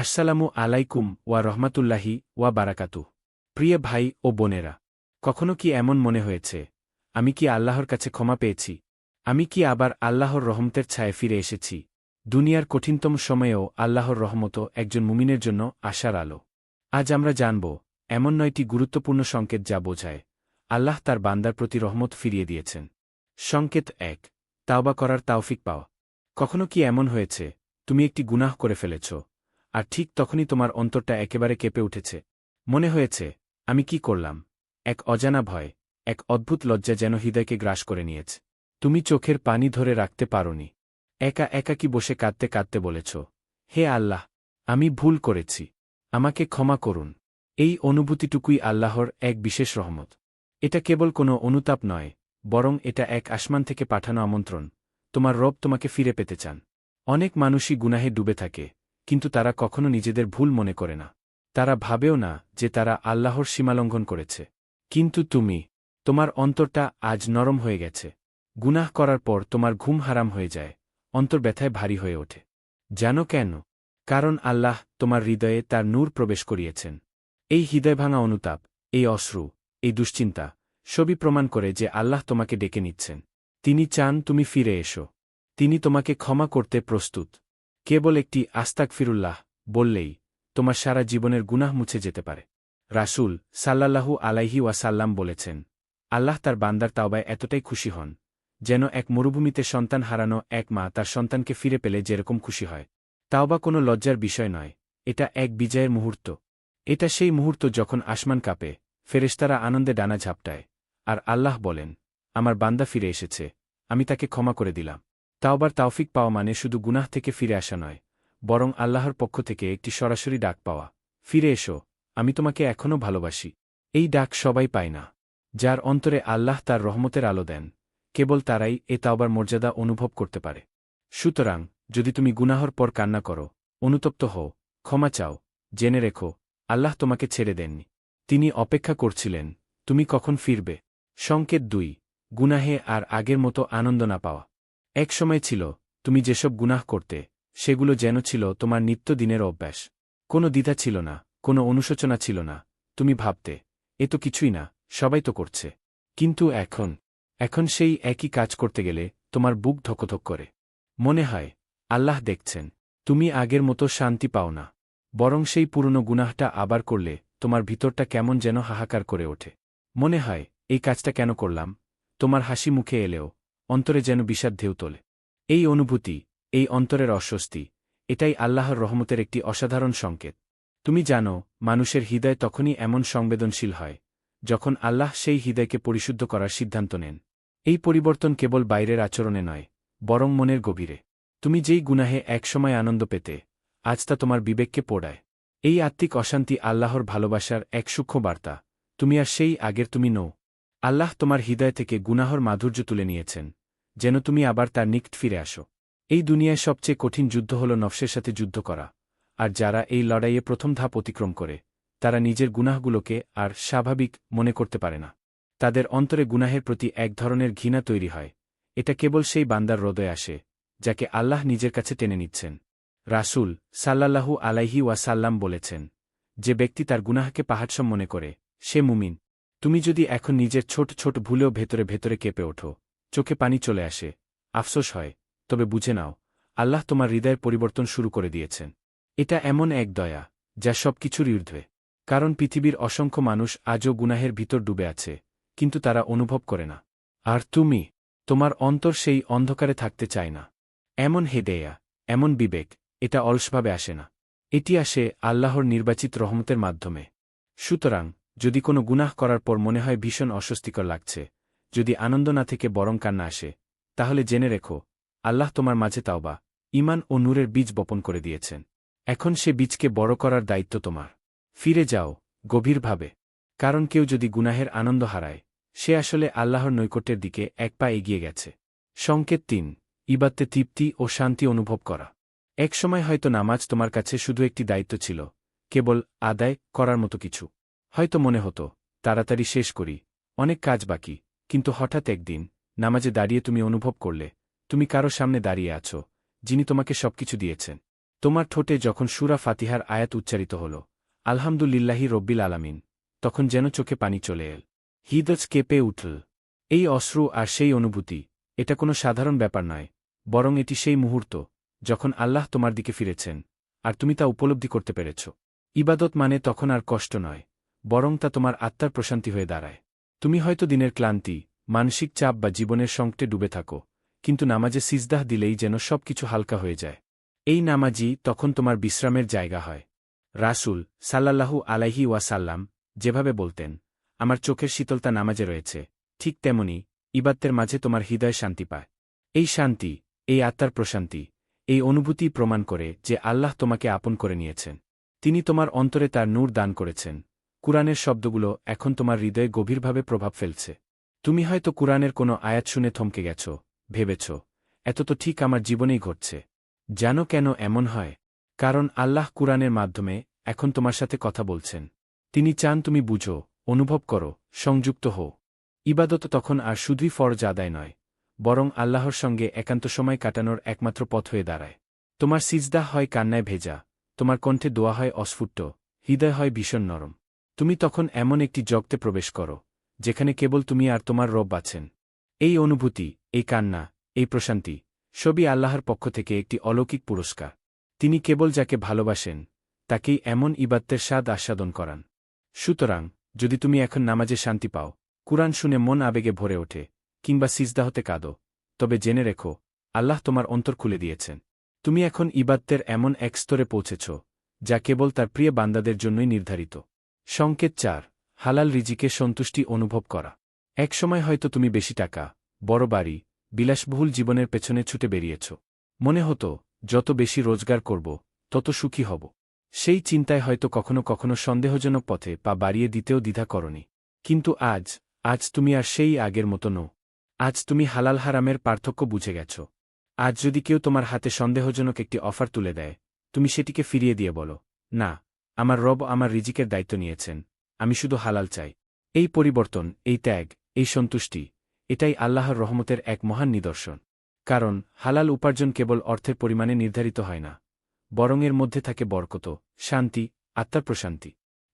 আসসালামু আলাইকুম ওয়া রহমাতুল্লাহি ওয়া বারাকাতু প্রিয় ভাই ও বোনেরা, কখনো কি এমন মনে হয়েছে? আমি কি আল্লাহর কাছে ক্ষমা পেয়েছি? আমি কি আবার আল্লাহর রহমতের ছায়ে ফিরে এসেছি? দুনিয়ার কঠিনতম সময়েও আল্লাহর রহমত একজন মুমিনের জন্য আশার আলো। আজ আমরা জানব, এমন নয়টি গুরুত্বপূর্ণ সংকেত যা বোঝায়, আল্লাহ তার বান্দার প্রতি রহমত ফিরিয়ে দিয়েছেন। সংকেত এক, তাওবা করার তাওফিক পাওয়া। কখনো কি এমন হয়েছে, তুমি একটি গুনাহ করে ফেলেছ? আর ঠিক তখনই তোমার অন্তরটা একেবারে কেঁপে উঠেছে। মনে হয়েছে, আমি কি করলাম? এক অজানা ভয়, এক অদ্ভুত লজ্জা যেন হৃদয়কে গ্রাস করে নিয়েছে। তুমি চোখের পানি ধরে রাখতে পারোনি। একা একাকি বসে কাঁদতে কাঁদতে বলেছ, হে আল্লাহ, আমি ভুল করেছি। আমাকে ক্ষমা করুন। এই অনুভূতিটুকুই আল্লাহর এক বিশেষ রহমত। এটা কেবল কোনো অনুতাপ নয়, বরং এটা এক আসমান থেকে পাঠানো আমন্ত্রণ। তোমার রব তোমাকে ফিরে পেতে চান। অনেক মানুষই গুনাহে ডুবে থাকে। কিন্তু তারা কখনো নিজেদের ভুল মনে করে না। তারা ভাবেও না যে তারা আল্লাহর সীমালঙ্ঘন করেছে। কিন্তু তুমি, তোমার অন্তরটা আজ নরম হয়ে গেছে। গুনাহ করার পর তোমার ঘুম হারাম হয়ে যায়, অন্তর ব্যথায় ভারী হয়ে ওঠে। জানো কেন? কারণ আল্লাহ তোমার হৃদয়ে তার নূর প্রবেশ করিয়েছেন। এই হৃদয় ভাঙা অনুতাপ, এই অশ্রু, এই দুশ্চিন্তা সবই প্রমাণ করে যে আল্লাহ তোমাকে ডেকে নিচ্ছেন। তিনি চান তুমি ফিরে এসো। তিনি তোমাকে ক্ষমা করতে প্রস্তুত। কেবল একটি আস্তাক ফিরুল্লাহ বললেই তোমার সারা জীবনের গুনাহ মুছে যেতে পারে। রাসূল সাল্লাল্লাহু আলাইহি ওয়াসাল্লাম বলেছেন, আল্লাহ তার বান্দার তাওবায় এতটাই খুশি হন, যেন এক মরুভূমিতে সন্তান হারানো এক মা তার সন্তানকে ফিরে পেলে যেরকম খুশি হয়। তাওবা কোনো লজ্জার বিষয় নয়, এটা এক বিজয়ের মুহূর্ত। এটা সেই মুহূর্ত যখন আসমান কাঁপে, ফেরেশতারা আনন্দে ডানা ঝাপটায়, আর আল্লাহ বলেন, আমার বান্দা ফিরে এসেছে, আমি তাকে ক্ষমা করে দিলাম। তাওবার তাওফিক পাওয়া মানে শুধু গুনাহ থেকে ফিরে আসা নয়, বরং আল্লাহর পক্ষ থেকে একটি সরাসরি ডাক পাওয়া। ফিরে এসো, আমি তোমাকে এখনও ভালোবাসি। এই ডাক সবাই পায় না, যার অন্তরে আল্লাহ তার রহমতের আলো দেন, কেবল তারাই এ তাওবার মর্যাদা অনুভব করতে পারে। সুতরাং, যদি তুমি গুনাহর পর কান্না করো, অনুতপ্ত হও, ক্ষমা চাও, জেনে রেখো, আল্লাহ তোমাকে ছেড়ে দেননি। তিনি অপেক্ষা করছিলেন, তুমি কখন ফিরবে? সংকেত দুই, গুনাহে আর আগের মতো আনন্দ না পাওয়া। এক সময় ছিল, তুমি যেসব গুনাহ করতে, সেগুলো যেন ছিল তোমার নিত্যদিনের অভ্যাস। কোনো দ্বিধা ছিল না, কোনো অনুশোচনা ছিল না, তুমি ভাবতে, এ তো কিছুই না, সবাই তো করছে। কিন্তু এখন এখন সেই একই কাজ করতে গেলে তোমার বুক ধকধক করে। মনে হয়, আল্লাহ দেখছেন, তুমি আগের মতো শান্তি পাও না। বরং সেই পুরনো গুনাহটা আবার করলে তোমার ভিতরটা কেমন যেন হাহাকার করে ওঠে। মনে হয়, এই কাজটা কেন করলাম? তোমার হাসি মুখে এলেও অন্তরে যেন বিষাদ ঢেউ তোলে। এই অনুভূতি, এই অন্তরের অস্বস্তি, এটাই আল্লাহর রহমতের একটি অসাধারণ সংকেত। তুমি জানো, মানুষের হৃদয় তখনই এমন সংবেদনশীল হয়, যখন আল্লাহ সেই হৃদয়কে পরিশুদ্ধ করার সিদ্ধান্ত নেন। এই পরিবর্তন কেবল বাইরের আচরণে নয়, বরং মনের গভীরে। তুমি যেই গুনাহে একসময় আনন্দ পেতে, আজ তা তোমার বিবেককে পোড়ায়। এই আত্মিক অশান্তি আল্লাহর ভালোবাসার এক সূক্ষ্ম বার্তা, তুমি আর সেই আগের তুমি নও। আল্লাহ তোমার হৃদয় থেকে গুনাহর মাধুর্য তুলে নিয়েছেন, যেন তুমি আবার তার নিকট ফিরে আসো। এই দুনিয়ায় সবচেয়ে কঠিন যুদ্ধ হল নফসের সাথে যুদ্ধ করা, আর যারা এই লড়াইয়ে প্রথম ধাপ অতিক্রম করে, তারা নিজের গুনাহগুলোকে আর স্বাভাবিক মনে করতে পারে না। তাদের অন্তরে গুনাহের প্রতি এক ধরনের ঘৃণা তৈরি হয়, এটা কেবল সেই বান্দার হৃদয়ে আসে, যাকে আল্লাহ নিজের কাছে টেনে নিচ্ছেন। রাসূল সাল্লাল্লাহু আলাইহি ওয়াসাল্লাম বলেছেন, যে ব্যক্তি তার গুনাহকে পাহাড়সম মনে করে, সে মুমিন। তুমি যদি এখন নিজের ছোট ছোট ভুলেও ভেতরে ভেতরে কেঁপে ওঠো, চোখে পানি চলে আসে। আফসোস হয়, তবে বুঝে নাও, আল্লাহ তোমার হৃদয়ের পরিবর্তন শুরু করে দিয়েছেন। এটা এমন এক দয়া, যা সব কিছুর ঊর্ধ্বে। কারণ পৃথিবীর অসংখ্য মানুষ আজও গুনাহের ভিতর ডুবে আছে, কিন্তু তারা অনুভব করে না। আর তুমি, তোমার অন্তর সেই অন্ধকারে থাকতে চায় না। এমন হেদেয়া এমন বিবেক, এটা অলসভাবে আসে না। এটি আসে আল্লাহর নির্বাচিত রহমতের মাধ্যমে। সুতরাং যদি কোনো গুনাহ করার পর মনে হয় ভীষণ অস্বস্তিকর লাগছে, যদি আনন্দ না থেকে বরং কান্না আসে, তাহলে জেনে রেখো, আল্লাহ তোমার মাঝে তাওবা ইমান ও নূরের বীজ বপন করে দিয়েছেন। এখন সে বীজকে বড় করার দায়িত্ব তোমার। ফিরে যাও, গভীরভাবে। কারণ কেউ যদি গুনাহের আনন্দ হারায়, সে আসলে আল্লাহর নৈকট্যের দিকে এক পা এগিয়ে গেছে। সংকেত তিন ইবাত্তে তৃপ্তি ও শান্তি অনুভব করা। এক সময় হয়তো নামাজ তোমার কাছে শুধু একটি দায়িত্ব ছিল, কেবল আদায় করার মতো কিছু। হয়তো মনে হতো, তাড়াতাড়ি শেষ করি, অনেক কাজ বাকি, কিন্তু হঠাৎ একদিন, নামাজে দাঁড়িয়ে তুমি অনুভব করলে, তুমি কারও সামনে দাঁড়িয়ে আছো, যিনি তোমাকে সবকিছু দিয়েছেন। তোমার ঠোঁটে যখন সুরা ফাতিহার আয়াত উচ্চারিত হল, আলহামদুলিল্লাহি রব্বিল আলামিন, তখন যেন চোখে পানি চলে এল। হিদজ কেঁপে উঠল। এই অশ্রু আর সেই অনুভূতি, এটা কোনো সাধারণ ব্যাপার নয়, বরং এটি সেই মুহূর্ত, যখন আল্লাহ তোমার দিকে ফিরেছেন, আর তুমি তা উপলব্ধি করতে পেরেছ। ইবাদত মানে তখন আর কষ্ট নয় বরং তা তোমার আত্মার প্রশান্তি হয়ে দাঁড়ায়। তুমি হয়তো দিনের ক্লান্তি, মানসিক চাপ বা জীবনের সংকটে ডুবে থাকো, কিন্তু নামাজে সিজদাহ দিলেই যেন সব কিছু হালকা হয়ে যায়। এই নামাজই তখন তোমার বিশ্রামের জায়গা হয়। রাসুল সাল্লাল্লাহু আলাইহি ওয়াসাল্লাম যেভাবে বলতেন, আমার চোখের শীতলতা নামাজে রয়েছে, ঠিক তেমনি ইবাত্তের মাঝে তোমার হৃদয় শান্তি পায়। এই শান্তি, এই আত্মার প্রশান্তি, এই অনুভূতি প্রমাণ করে যে আল্লাহ তোমাকে আপন করে নিয়েছেন। তিনি তোমার অন্তরে তার নূর দান করেছেন। কুরআনের শব্দগুলো এখন তোমার হৃদয়ে গভীরভাবে প্রভাব ফেলছে। তুমি হয়তো কুরআনের কোনো আয়াত শুনে থমকে গেছ, ভেবেছ, এত তো ঠিক আমার জীবনেই ঘটছে। জানো কেন এমন হয়? কারণ আল্লাহ কুরআনের মাধ্যমে এখন তোমার সাথে কথা বলছেন। তিনি চান তুমি বুঝো, অনুভব করো, সংযুক্ত হও। ইবাদত তখন আর শুধুই ফরজ আদায় নয়, বরং আল্লাহর সঙ্গে একান্ত সময় কাটানোর একমাত্র পথ হয়ে দাঁড়ায়। তোমার সিজদা হয় কান্নায় ভেজা, তোমার কণ্ঠে দোয়া হয় অস্ফুট্ট হৃদয় হয় ভীষণ নরম। তুমি তখন এমন একটি জগতে প্রবেশ করো, যেখানে কেবল তুমি আর তোমার রব আছেন। এই অনুভূতি, এই কান্না, এই প্রশান্তি, সবই আল্লাহর পক্ষ থেকে একটি অলৌকিক পুরস্কার। তিনি কেবল যাকে ভালোবাসেন, তাকেই এমন ইবাত্তের স্বাদ আস্বাদন করান। সুতরাং, যদি তুমি এখন নামাজে শান্তি পাও, কুরআন শুনে মন আবেগে ভরে ওঠে, কিংবা সিজদা হতে কাঁদো, তবে জেনে রেখো, আল্লাহ তোমার অন্তর খুলে দিয়েছেন। তুমি এখন ইবাত্তের এমন এক স্তরে পৌঁছেছ, যা কেবল তার প্রিয় বান্দাদের জন্যই নির্ধারিত। সংকেত চার, হালাল রিজিকে সন্তুষ্টি অনুভব করা। একসময় হয়তো তুমি বেশি টাকা, বড় বাড়ি, বিলাসবহুল জীবনের পেছনে ছুটে বেরিয়েছ। মনে হতো, যত বেশি রোজগার করব, তত সুখী হব। সেই চিন্তায় হয়তো কখনো কখনো সন্দেহজনক পথে পা বাড়িয়ে দিতেও দ্বিধা করনি। কিন্তু আজ আজ তুমি আর সেই আগের মতো নো আজ তুমি হালাল হারামের পার্থক্য বুঝে গেছ। আজ যদি কেউ তোমার হাতে সন্দেহজনক একটি অফার তুলে দেয়, তুমি সেটিকে ফিরিয়ে দিয়ে বলো, না আমার রব আমার রিজিকের দায়িত্ব নিয়েছেন, আমি শুধু হালাল চাই। এই পরিবর্তন, এই ত্যাগ, এই সন্তুষ্টি, এটাই আল্লাহর রহমতের এক মহান নিদর্শন। কারণ, হালাল উপার্জন কেবল অর্থের পরিমাণে নির্ধারিত হয় না, বরং এর মধ্যে থাকে বরকত, শান্তি, আত্মার প্রশান্তি।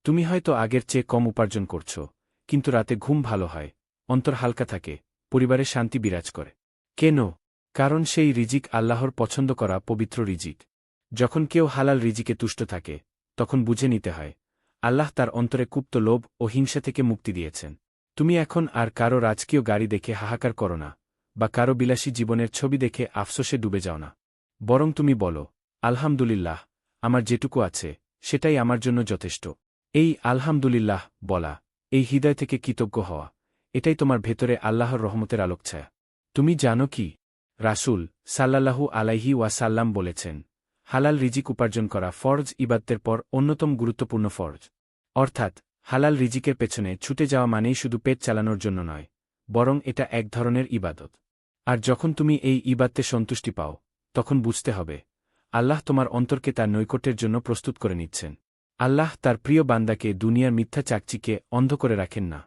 তুমি হয়তো আগের চেয়ে কম উপার্জন করছ, কিন্তু রাতে ঘুম ভালো হয়, অন্তর হালকা থাকে, পরিবারে শান্তি বিরাজ করে। কেন? কারণ সেই রিজিক আল্লাহর পছন্দ করা পবিত্র রিজিক। যখন কেউ হালাল রিজিকে তুষ্ট থাকে তখন বুঝে নিতে হয়, আল্লাহ তার অন্তরে কুপ্ত লোভ ও হিংসা থেকে মুক্তি দিয়েছেন। তুমি এখন আর কারও রাজকীয় গাড়ি দেখে হাহাকার করো না, বা কারও বিলাসী জীবনের ছবি দেখে আফসোসে ডুবে যাও না। বরং তুমি বলো, আলহামদুলিল্লাহ, আমার যেটুকু আছে, সেটাই আমার জন্য যথেষ্ট। এই আলহামদুলিল্লাহ বলা, এই হৃদয় থেকে কৃতজ্ঞ হওয়া, এটাই তোমার ভেতরে আল্লাহর রহমতের আলোকছায়া। তুমি জানো কি? রাসুল সাল্লাল্লাহু আলাইহি ওয়াসাল্লাম বলেছেন হালাল রিজিক উপার্জন করা ফরজ ইবাদ্দের পর অন্যতম গুরুত্বপূর্ণ ফরজ। অর্থাৎ, হালাল রিজিকের পেছনে ছুটে যাওয়া মানেই শুধু পেট চালানোর জন্য নয়, বরং এটা এক ধরনের ইবাদত। আর যখন তুমি এই ইবাদতে সন্তুষ্টি পাও, তখন বুঝতে হবে, আল্লাহ তোমার অন্তরকে তার নৈকট্যের জন্য প্রস্তুত করে নিচ্ছেন। আল্লাহ তার প্রিয় বান্দাকে দুনিয়ার মিথ্যা চাকচিকে অন্ধ করে রাখেন না,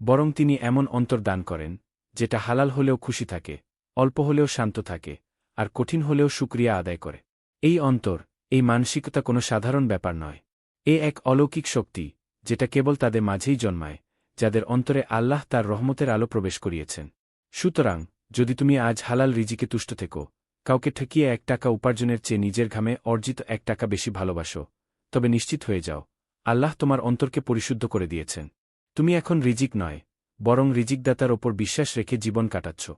বরং তিনি এমন অন্তর দান করেন, যেটা হালাল হলেও খুশি থাকে, অল্প হলেও শান্ত থাকে, আর কঠিন হলেও সুক্রিয়া আদায় করে। এই অন্তর, এই মানসিকতা কোনো সাধারণ ব্যাপার নয়। এ এক অলৌকিক শক্তি, যেটা কেবল তাদের মাঝেই জন্মায়, যাদের অন্তরে আল্লাহ তার রহমতের আলো প্রবেশ করিয়েছেন। সুতরাং, যদি তুমি আজ হালাল রিজিকে তুষ্ট থেকো, কাউকে ঠেকিয়ে এক টাকা উপার্জনের চেয়ে নিজের ঘামে অর্জিত এক টাকা বেশি ভালোবাসো, তবে নিশ্চিত হয়ে যাও, আল্লাহ তোমার অন্তরকে পরিশুদ্ধ করে দিয়েছেন। তুমি এখন রিজিক নয়, বরং রিজিকদাতার ওপর বিশ্বাস রেখে জীবন কাটাচ্ছ।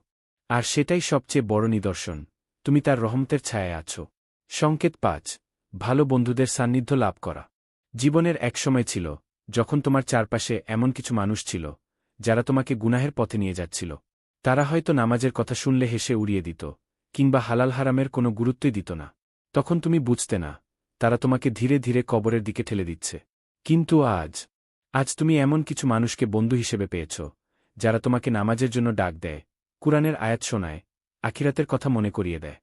আর সেটাই সবচেয়ে বড় নিদর্শন, তুমি তার রহমতের ছায়ায় আছো। সংকেত পাঁচ, ভালো বন্ধুদের সান্নিধ্য লাভ করা। জীবনের এক সময় ছিল, যখন তোমার চারপাশে এমন কিছু মানুষ ছিল, যারা তোমাকে গুনাহের পথে নিয়ে যাচ্ছিল। তারা হয়তো নামাজের কথা শুনলে হেসে উড়িয়ে দিত, কিংবা হালাল হারামের কোনো গুরুত্বই দিত না। তখন তুমি বুঝতে না, তারা তোমাকে ধীরে ধীরে কবরের দিকে ঠেলে দিচ্ছে। কিন্তু আজ আজ তুমি এমন কিছু মানুষকে বন্ধু হিসেবে পেয়েছ, যারা তোমাকে নামাজের জন্য ডাক দেয়, কুরআনের আয়াত শোনায়, আখিরাতের কথা মনে করিয়ে দেয়।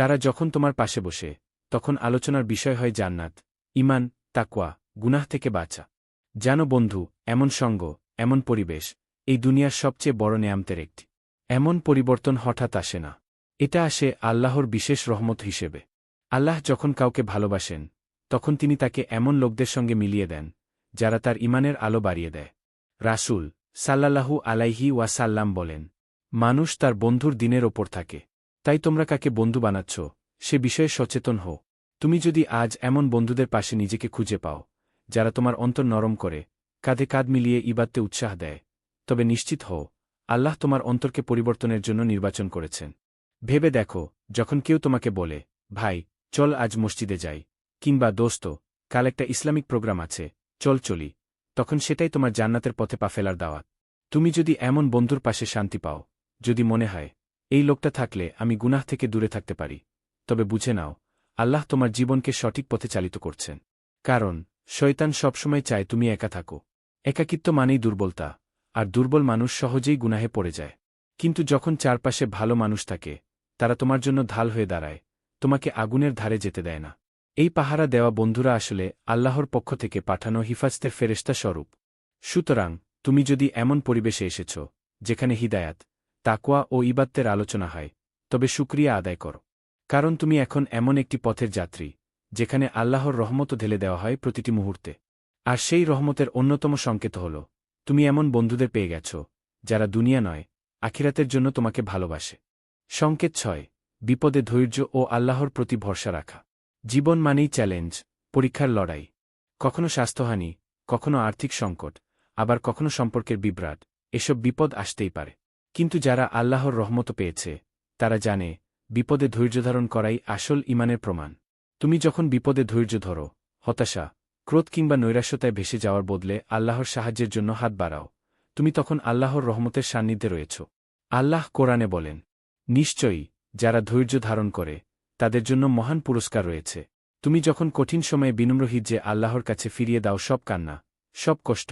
তারা যখন তোমার পাশে বসে, তখন আলোচনার বিষয় হয় জান্নাত ইমান তাকওয়া, গুনাহ থেকে বাঁচা। জানো বন্ধু, এমন সঙ্গ, এমন পরিবেশ, এই দুনিয়ার সবচেয়ে বড় নেয়ামতের একটি। এমন পরিবর্তন হঠাৎ আসে না। এটা আসে আল্লাহর বিশেষ রহমত হিসেবে। আল্লাহ যখন কাউকে ভালোবাসেন, তখন তিনি তাকে এমন লোকদের সঙ্গে মিলিয়ে দেন, যারা তার ইমানের আলো বাড়িয়ে দেয়। রাসূল সাল্লাল্লাহু আলাইহি ওয়াসাল্লাম বলেন, মানুষ তার বন্ধুর দিনের ওপর থাকে। তাই তোমরা কাকে বন্ধু বানাচ্ছ, সে বিষয়ে সচেতন হও। তুমি যদি আজ এমন বন্ধুদের পাশে নিজেকে খুঁজে পাও, যারা তোমার অন্তর নরম করে, কাঁধে কাঁধ মিলিয়ে ইবাদতে উৎসাহ দেয়, তবে নিশ্চিত হও, আল্লাহ তোমার অন্তরকে পরিবর্তনের জন্য নির্বাচন করেছেন। ভেবে দেখো, যখন কেউ তোমাকে বলে, ভাই, চল আজ মসজিদে যাই, কিংবা, দোস্ত, কাল একটা ইসলামিক প্রোগ্রাম আছে, চল চলি, তখন সেটাই তোমার জান্নাতের পথে পা ফেলার দাওয়াত। তুমি যদি এমন বন্ধুর পাশে শান্তি পাও, যদি মনে হয় এই লোকটা থাকলে আমি গুনাহ থেকে দূরে থাকতে পারি। তবে বুঝে নাও, আল্লাহ তোমার জীবনকে সঠিক পথে চালিত করছেন। কারণ, শয়তান সবসময় চায় তুমি একা থাকো। একাকিত্ব মানেই দুর্বলতা, আর দুর্বল মানুষ সহজেই গুনাহে পড়ে যায়। কিন্তু যখন চারপাশে ভালো মানুষ থাকে, তারা তোমার জন্য ঢাল হয়ে দাঁড়ায়, তোমাকে আগুনের ধারে যেতে দেয় না। এই পাহারা দেওয়া বন্ধুরা আসলে আল্লাহর পক্ষ থেকে পাঠানো হিফাজতের ফেরেস্তা স্বরূপ। সুতরাং, তুমি যদি এমন পরিবেশে এসেছ, যেখানে হিদায়াত তাকোয়া ও ইবাত্তের আলোচনা হয়, তবে সুক্রিয়া আদায় কর। কারণ তুমি এখন এমন একটি পথের যাত্রী, যেখানে আল্লাহর রহমত ঢেলে দেওয়া হয় প্রতিটি মুহূর্তে। আর সেই রহমতের অন্যতম সংকেত হল, তুমি এমন বন্ধুদের পেয়ে গেছ, যারা দুনিয়া নয়, আখিরাতের জন্য তোমাকে ভালোবাসে। সংকেত ছয়, বিপদে ধৈর্য ও আল্লাহর প্রতি ভরসা রাখা। জীবন মানেই চ্যালেঞ্জ, পরীক্ষার লড়াই। কখনো স্বাস্থ্যহানি, কখনো আর্থিক সংকট, আবার কখনো সম্পর্কের বিভ্রাট, এসব বিপদ আসতেই পারে। কিন্তু যারা আল্লাহর রহমত পেয়েছে, তারা জানে, বিপদে ধৈর্য ধারণ করাই আসল ইমানের প্রমাণ। তুমি যখন বিপদে ধৈর্য ধরো, হতাশা, ক্রোধ কিংবা নৈরাশ্যতায় ভেসে যাওয়ার বদলে আল্লাহর সাহায্যের জন্য হাত বাড়াও। তুমি তখন আল্লাহর রহমতের সান্নিধ্যে রয়েছ। আল্লাহ কোরআনে বলেন, নিশ্চয়ই, যারা ধৈর্য ধারণ করে, তাদের জন্য মহান পুরস্কার রয়েছে। তুমি যখন কঠিন সময়ে বিনম্র হিজ্জে আল্লাহর কাছে ফিরিয়ে দাও সব কান্না, সব কষ্ট,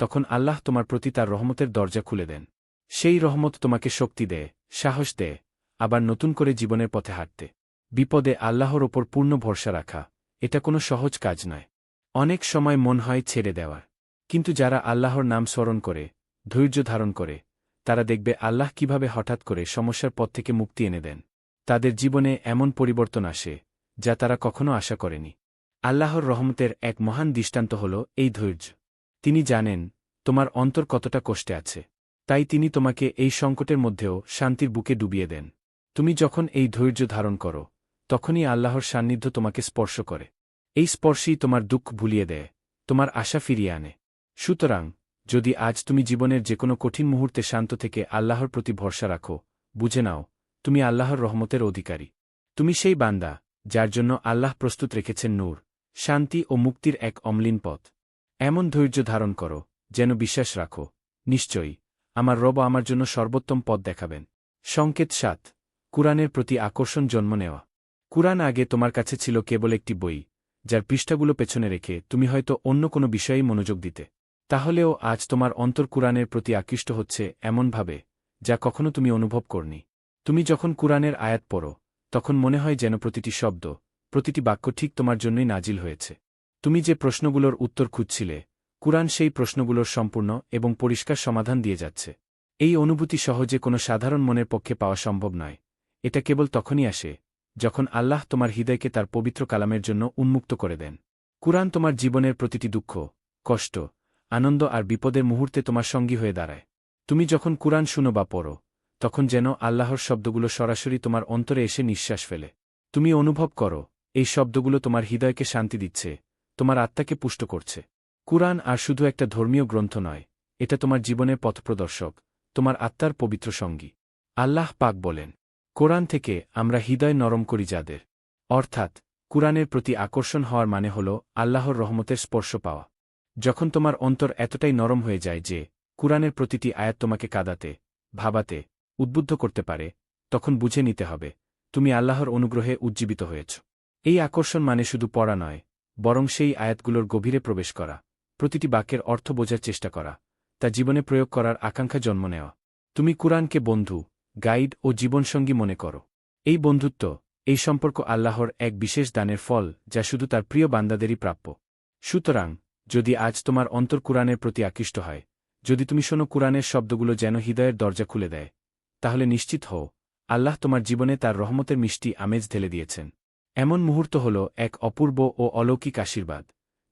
তখন আল্লাহ তোমার প্রতি তার রহমতের দরজা খুলে দেন। সেই রহমত তোমাকে শক্তি দেয়, সাহস দেয়, আবার নতুন করে জীবনের পথে হাঁটতে। বিপদে আল্লাহর ওপর পূর্ণ ভরসা রাখা, এটা কোনো সহজ কাজ নয়। অনেক সময় মন হয় ছেড়ে দেওয়ার। কিন্তু যারা আল্লাহর নাম স্মরণ করে, ধৈর্য ধারণ করে, তারা দেখবে আল্লাহ কীভাবে হঠাৎ করে সমস্যার পথ থেকে মুক্তি এনে দেন। তাদের জীবনে এমন পরিবর্তন আসে, যা তারা কখনো আশা করেনি। আল্লাহর রহমতের এক মহান দৃষ্টান্ত হল এই ধৈর্য। তিনি জানেন, তোমার অন্তর কতটা কষ্টে আছে। তাই তিনি তোমাকে এই সংকটের মধ্যেও শান্তির বুকে ডুবিয়ে দেন। তুমি যখন এই ধৈর্য ধারণ করো, তখনই আল্লাহর সান্নিধ্য তোমাকে স্পর্শ করে। এই স্পর্শই তোমার দুঃখ ভুলিয়ে দেয়, তোমার আশা ফিরিয়ে আনে। সুতরাং, যদি আজ তুমি জীবনের যে কোনো কঠিন মুহূর্তে শান্ত থেকে আল্লাহর প্রতি ভরসা রাখো, বুঝে নাও, তুমি আল্লাহর রহমতের অধিকারী। তুমি সেই বান্দা, যার জন্য আল্লাহ প্রস্তুত রেখেছেন নূর, শান্তি ও মুক্তির এক অমলিন পথ। এমন ধৈর্য ধারণ করো, যেন বিশ্বাস রাখো। নিশ্চয়ই আমার রব আমার জন্য সর্বোত্তম পথ দেখাবেন। সংকেত সাত, কুরআনের প্রতি আকর্ষণ জন্ম নেওয়া। কুরআন আগে তোমার কাছে ছিল কেবল একটি বই, যার পৃষ্ঠাগুলো পেছনে রেখে তুমি হয়তো অন্য কোনো বিষয়েই মনোযোগ দিতে। তাহলেও আজ তোমার অন্তর কুরআনের প্রতি আকৃষ্ট হচ্ছে এমনভাবে, যা কখনো তুমি অনুভব করনি। তুমি যখন কুরআনের আয়াত পড়ো, তখন মনে হয় যেন প্রতিটি শব্দ, প্রতিটি বাক্য ঠিক তোমার জন্যই নাজিল হয়েছে। তুমি যে প্রশ্নগুলোর উত্তর খুঁজছিলে কুরআন সেই প্রশ্নগুলোর সম্পূর্ণ এবং পরিষ্কার সমাধান দিয়ে যাচ্ছে। এই অনুভূতি সহজে কোনো সাধারণ মনের পক্ষে পাওয়া সম্ভব নয়। এটা কেবল তখনই আসে, যখন আল্লাহ তোমার হৃদয়কে তার পবিত্র কালামের জন্য উন্মুক্ত করে দেন। কুরআন তোমার জীবনের প্রতিটি দুঃখ, কষ্ট, আনন্দ আর বিপদের মুহূর্তে তোমার সঙ্গী হয়ে দাঁড়ায়। তুমি যখন কুরআন শুনো বা পড়ো, তখন যেন আল্লাহর শব্দগুলো সরাসরি তোমার অন্তরে এসে নিঃশ্বাস ফেলে। তুমি অনুভব করো, এই শব্দগুলো তোমার হৃদয়কে শান্তি দিচ্ছে, তোমার আত্মাকে পুষ্ট করছে। কুরআন আর শুধু একটা ধর্মীয় গ্রন্থ নয়, এটা তোমার জীবনের পথপ্রদর্শক তোমার আত্মার পবিত্র সঙ্গী। আল্লাহ পাক বলেন, কোরআন থেকে আমরা হৃদয় নরম করি যাদের। অর্থাৎ, কুরআনের প্রতি আকর্ষণ হওয়ার মানে হল আল্লাহর রহমতের স্পর্শ পাওয়া। যখন তোমার অন্তর এতটাই নরম হয়ে যায় যে, কুরআনের প্রতিটি আয়াত তোমাকে কাদাতে, ভাবাতে, উদ্বুদ্ধ করতে পারে, তখন বুঝে নিতে হবে, তুমি আল্লাহর অনুগ্রহে উজ্জীবিত হয়েছ। এই আকর্ষণ মানে শুধু পড়া নয়, বরং সেই আয়াতগুলোর গভীরে প্রবেশ করা। প্রতিটি বাক্যের অর্থ বোঝার চেষ্টা করা, তা জীবনে প্রয়োগ করার আকাঙ্ক্ষা জন্ম নেওয়া। তুমি কুরআনকে বন্ধু, গাইড ও জীবনসঙ্গী মনে করো। এই বন্ধুত্ব, এই সম্পর্ক আল্লাহর এক বিশেষ দানের ফল যা শুধু তার প্রিয় বান্দাদেরই প্রাপ্য। সুতরাং, যদি আজ তোমার অন্তর কুরআনের প্রতি আকৃষ্ট হয়, যদি তুমি শোনো কুরআনের শব্দগুলো যেন হৃদয়ের দরজা খুলে দেয়, তাহলে নিশ্চিত হও, আল্লাহ তোমার জীবনে তার রহমতের মিষ্টি আমেজ ঢেলে দিয়েছেন। এমন মুহূর্ত হল এক অপূর্ব ও অলৌকিক আশীর্বাদ।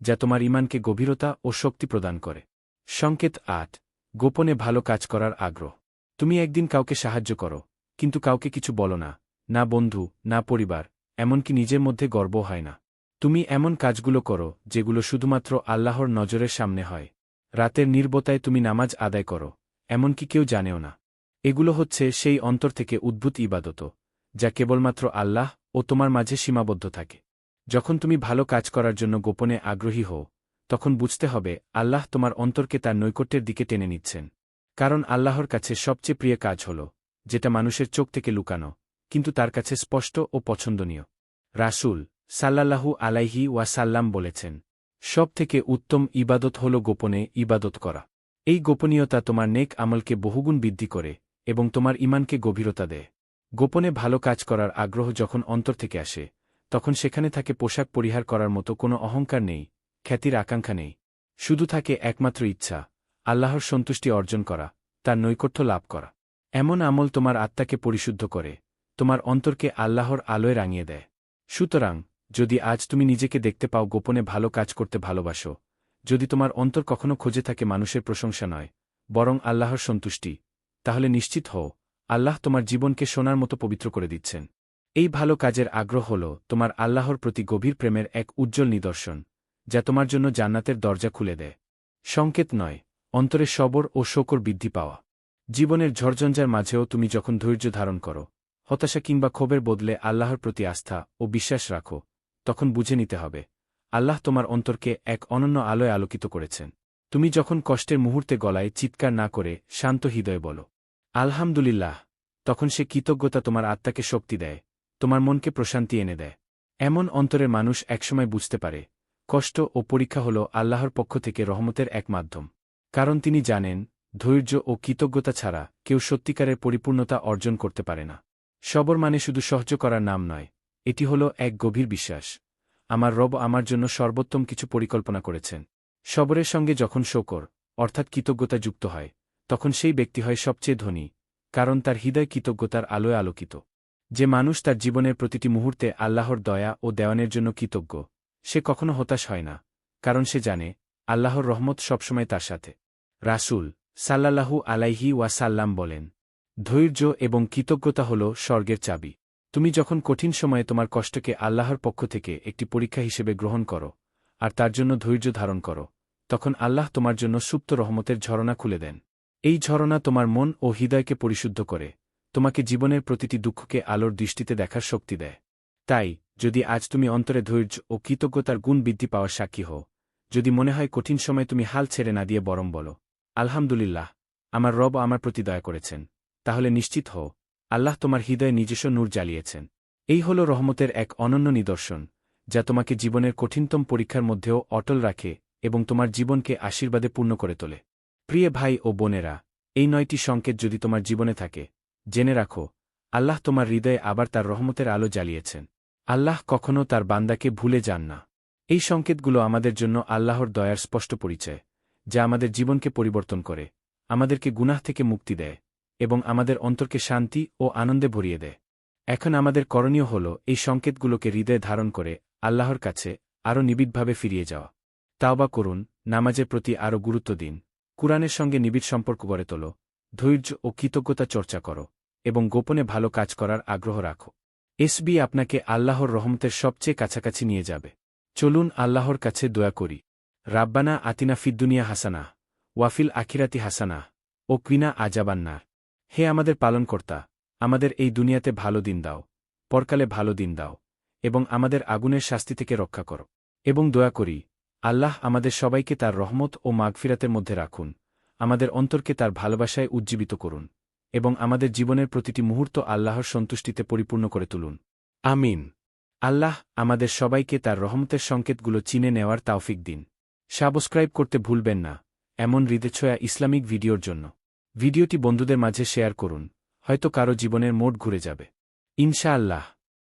যা তোমার ইমানকে গভীরতা ও শক্তি প্রদান করে। সংকেত আট, গোপনে ভালো কাজ করার আগ্রহ। তুমি একদিন কাউকে সাহায্য করো, কিন্তু কাউকে কিছু বলো না না বন্ধু, না পরিবার, এমনকি নিজের মধ্যে গর্ব হয় না। তুমি এমন কাজগুলো করো, যেগুলো শুধুমাত্র আল্লাহর নজরের সামনে হয়। রাতের নির্বতায় তুমি নামাজ আদায় করো, এমনকি কেউ জানেও না। এগুলো হচ্ছে সেই অন্তর থেকে উদ্ভূত ইবাদত, যা কেবলমাত্র আল্লাহ ও তোমার মাঝে সীমাবদ্ধ থাকে। যখন তুমি ভালো কাজ করার জন্য গোপনে আগ্রহী হও, তখন বুঝতে হবে আল্লাহ তোমার অন্তরকে তার নৈকট্যের দিকে টেনে নিচ্ছেন। কারণ আল্লাহর কাছে সবচেয়ে প্রিয় কাজ হল, যেটা মানুষের চোখ থেকে লুকানো, কিন্তু তার কাছে স্পষ্ট ও পছন্দনীয়। রাসূল সাল্লাল্লাহু আলাইহি ওয়াসাল্লাম বলেছেন, সব থেকে উত্তম ইবাদত হল গোপনে ইবাদত করা। এই গোপনীয়তা তোমার নেক আমলকে বহুগুণ বৃদ্ধি করে এবং তোমার ইমানকে গভীরতা দেয়। গোপনে ভালো কাজ করার আগ্রহ যখন অন্তর থেকে আসে তখন সেখানে থাকে পোশাক পরিহার করার মতো কোনো অহংকার নেই, খ্যাতির আকাঙ্ক্ষা নেই। শুধু থাকে একমাত্র ইচ্ছা, আল্লাহর সন্তুষ্টি অর্জন করা, তার নৈকট্য লাভ করা। এমন আমল তোমার আত্মাকে পরিশুদ্ধ করে, তোমার অন্তরকে আল্লাহর আলোয় রাঙিয়ে দেয়। সুতরাং, যদি আজ তুমি নিজেকে দেখতে পাও গোপনে ভালো কাজ করতে ভালোবাসো, যদি তোমার অন্তর কখনো খোঁজে থাকে মানুষের প্রশংসা নয়, বরং আল্লাহর সন্তুষ্টি, তাহলে নিশ্চিত হও, আল্লাহ তোমার জীবনকে সোনার মতো পবিত্র করে দিচ্ছেন। এই ভালো কাজের আগ্রহ হল তোমার আল্লাহর প্রতি গভীর প্রেমের এক উজ্জ্বল নিদর্শন, যা তোমার জন্য জান্নাতের দরজা খুলে দেয়। সংকেত নয়, অন্তরে সবর ও শকর বৃদ্ধি পাওয়া। জীবনের ঝড়ঝঞ্ঝার মাঝেও তুমি যখন ধৈর্য ধারণ করো, হতাশা কিংবা ক্ষোভের বদলে আল্লাহর প্রতি আস্থা ও বিশ্বাস রাখো, তখন বুঝে নিতে হবে, আল্লাহ তোমার অন্তরকে এক অনন্য আলোয় আলোকিত করেছেন। তুমি যখন কষ্টের মুহূর্তে গলায় চিৎকার না করে শান্ত হৃদয়ে বলো, আলহামদুলিল্লাহ। তখন সে কৃতজ্ঞতা তোমার আত্মাকে শক্তি দেয় তোমার মনকে প্রশান্তি এনে দেয়। এমন অন্তরের মানুষ একসময় বুঝতে পারে, কষ্ট ও পরীক্ষা হল আল্লাহর পক্ষ থেকে রহমতের এক মাধ্যম। কারণ তিনি জানেন, ধৈর্য ও কৃতজ্ঞতা ছাড়া কেউ সত্যিকারের পরিপূর্ণতা অর্জন করতে পারে না। সবর মানে শুধু সহ্য করার নাম নয়, এটি হল এক গভীর বিশ্বাস। আমার রব আমার জন্য সর্বোত্তম কিছু পরিকল্পনা করেছেন। সবরের সঙ্গে যখন শোকর, অর্থাৎ কৃতজ্ঞতা যুক্ত হয়, তখন সেই ব্যক্তি হয় সবচেয়ে ধনী, কারণ তার হৃদয় কৃতজ্ঞতার আলোয় আলোকিত। যে মানুষ তার জীবনের প্রতিটি মুহূর্তে আল্লাহর দয়া ও দেওয়ানের জন্য কৃতজ্ঞ, সে কখনো হতাশ হয় না, কারণ সে জানে, আল্লাহর রহমত সবসময় তার সাথে। রাসূল সাল্লাল্লাহু আলাইহি ওয়াসাল্লাম বলেন, ধৈর্য এবং কৃতজ্ঞতা হল স্বর্গের চাবি। তুমি যখন কঠিন সময়ে তোমার কষ্টকে আল্লাহর পক্ষ থেকে একটি পরীক্ষা হিসেবে গ্রহণ করো, আর তার জন্য ধৈর্য ধারণ করো, তখন আল্লাহ তোমার জন্য সুপ্ত রহমতের ঝরনা খুলে দেন। এই ঝরনা তোমার মন ও হৃদয়কে পরিশুদ্ধ করে। তোমাকে জীবনের প্রতিটি দুঃখকে আলোর দৃষ্টিতে দেখার শক্তি দেয়। তাই, যদি আজ তুমি অন্তরে ধৈর্য ও কৃতজ্ঞতার গুণ বৃদ্ধি পাওয়ার সাক্ষী হও, যদি মনে হয় কঠিন সময় তুমি হাল ছেড়ে না দিয়ে বরং বলো, আলহামদুলিল্লাহ, আমার রব আমার প্রতি দয়া করেছেন। তাহলে নিশ্চিত হও, আল্লাহ তোমার হৃদয়ে নিজস্ব নূর জ্বালিয়েছেন। এই হল রহমতের এক অনন্য নিদর্শন, যা তোমাকে জীবনের কঠিনতম পরীক্ষার মধ্যেও অটল রাখে এবং তোমার জীবনকে আশীর্বাদে পূর্ণ করে তোলে। প্রিয় ভাই ও বোনেরা, এই নয়টি সংকেত যদি তোমার জীবনে থাকে জেনে রাখো, আল্লাহ তোমার হৃদয়ে আবার তার রহমতের আলো জ্বালিয়েছেন। আল্লাহ কখনও তার বান্দাকে ভুলে যান না। এই সংকেতগুলো আমাদের জন্য আল্লাহর দয়ার স্পষ্ট পরিচয়, যা আমাদের জীবনকে পরিবর্তন করে, আমাদেরকে গুনাহ থেকে মুক্তি দেয়, এবং আমাদের অন্তরকে শান্তি ও আনন্দে ভরিয়ে দেয়। এখন আমাদের করণীয় হল এই সংকেতগুলোকে হৃদয়ে ধারণ করে আল্লাহর কাছে আরও নিবিড়ভাবে ফিরিয়ে যাওয়া। তাওবা করুন, নামাজের প্রতি আরও গুরুত্ব দিন। কুরআনের সঙ্গে নিবিড় সম্পর্ক গড়ে তোলো। ধৈর্য ও কৃতজ্ঞতা চর্চা করো এবং গোপনে ভালো কাজ করার আগ্রহ রাখো। এসবি আপনাকে আল্লাহর রহমতের সবচেয়ে কাছাকাছি নিয়ে যাবে। চলুন আল্লাহর কাছে দয়া করি। রাব্বানা আতিনা ফিদ্দুনিয়া হাসানা ওয়াফিল আখিরাতি হাসানা ও ক্রিনা আজাবান্না হে আমাদের পালনকর্তা, আমাদের এই দুনিয়াতে ভালো দিন দাও, পরকালে ভালো দিন দাও, এবং আমাদের আগুনের শাস্তি থেকে রক্ষা করো। এবং দয়া করি, আল্লাহ আমাদের সবাইকে তার রহমত ও মাগফিরাতের মধ্যে রাখুন। আমাদের অন্তরকে তার ভালোবাসায় উজ্জীবিত করুন এবং আমাদের জীবনের প্রতিটি মুহূর্ত আল্লাহর সন্তুষ্টিতে পরিপূর্ণ করে তুলুন। আমিন। আল্লাহ আমাদের সবাইকে তার রহমতের সংকেতগুলো চিনে নেওয়ার তাওফিক দিন। সাবস্ক্রাইব করতে ভুলবেন না, এমন হৃদয়ছয়া ইসলামিক ভিডিওর জন্য। ভিডিওটি বন্ধুদের মাঝে শেয়ার করুন, হয়তো কারও জীবনের মোড় ঘুরে যাবে। ইনশাআল্লাহ।